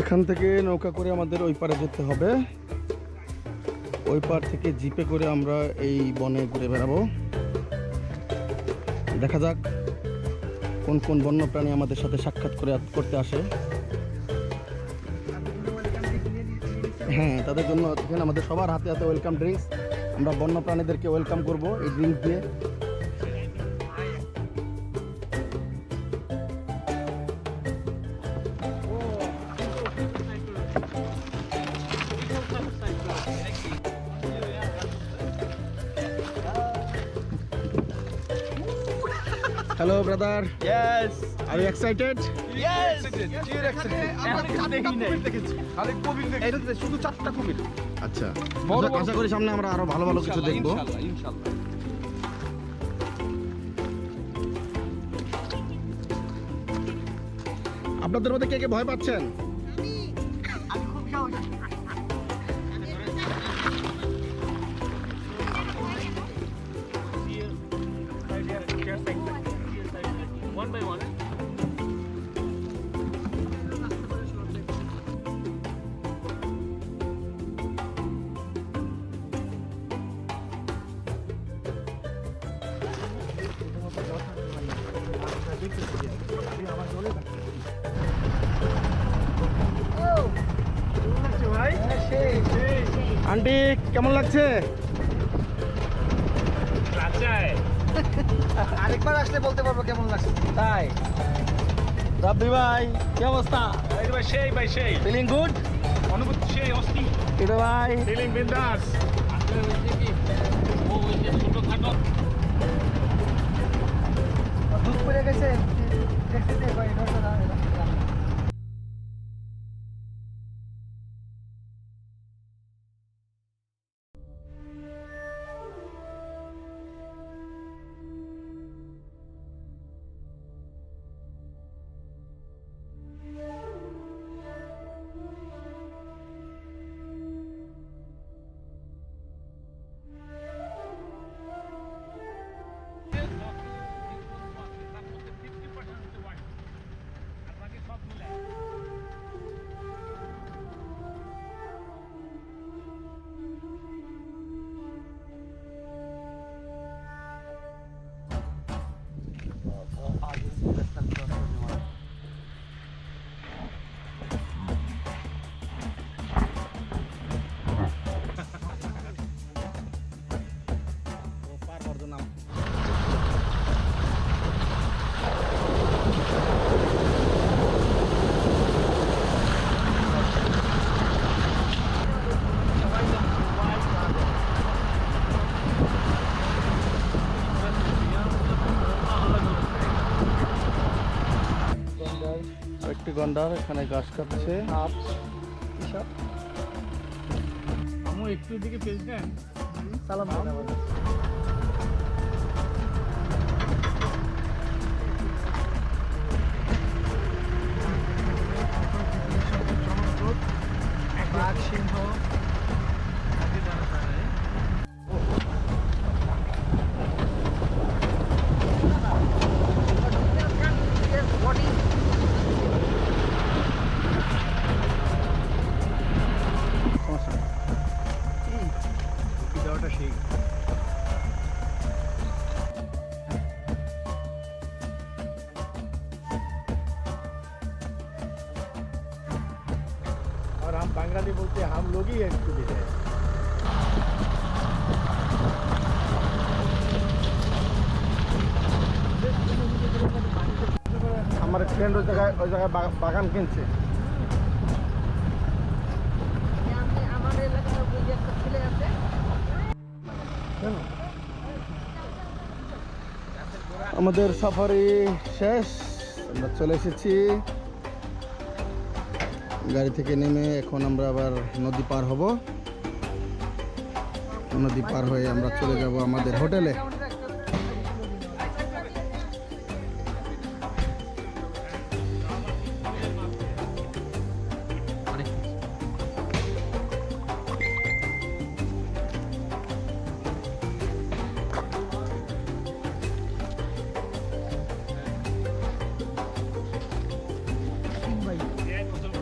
এখান থেকে নৌকা করে আমাদের ওই পারে যেতে হবে। ওই পার থেকে জিপে করে আমরা এই বনে ঘুরে বেড়াবো। দেখা যাক কোন কোন বন্যপ্রাণী আমাদের সাথে সাক্ষাৎ করে করতে আসে। হ্যাঁ তাদের জন্য আমাদের সবার হাতে হাতে ওয়েলকাম ড্রিঙ্কস আমরা বন্য প্রাণীদেরকে ওয়েলকাম করব এই ড্রিঙ্কস দিয়ে। Hello brother Yes! Are you excited দেখেছি। খালি কবির দেখি। এটাতে শুধু চারটা কুমির। আচ্ছা। বড় আশা- করি সামনে আমরা আরও ভালো ভালো কিছু দেখব। ইনশাআল্লাহ। আপনাদের মধ্যে কে কে ভয় পাচ্ছেন? আন্টি কেমন লাগছে? আরেকবার আসলে বলতে পারব কেমন লাগছে। তাই। রাব্বি ভাই কি অবস্থা? সেই ভাই সেই। ফিলিং গুড অনুভূতি সেই অস্থি ভাই? ফিলিং বিন্দাস। দুধ গন্ডার এখানে গাছ কাটছে। আমু একটু দিকে পেয়েছেন সালাম। বাঙালি বলতে হাম লোকই একটু আমার ফ্রেন্ড ওই জায়গায় ওই জায়গায় বাগান কিনছে। আমাদের সাফারি শেষ। আমরা চলে এসেছি। গাড়ি থেকে নেমে এখন আমরা আবার নদী পার হব। নদী পার হয়ে আমরা চলে যাব আমাদের হোটেলে।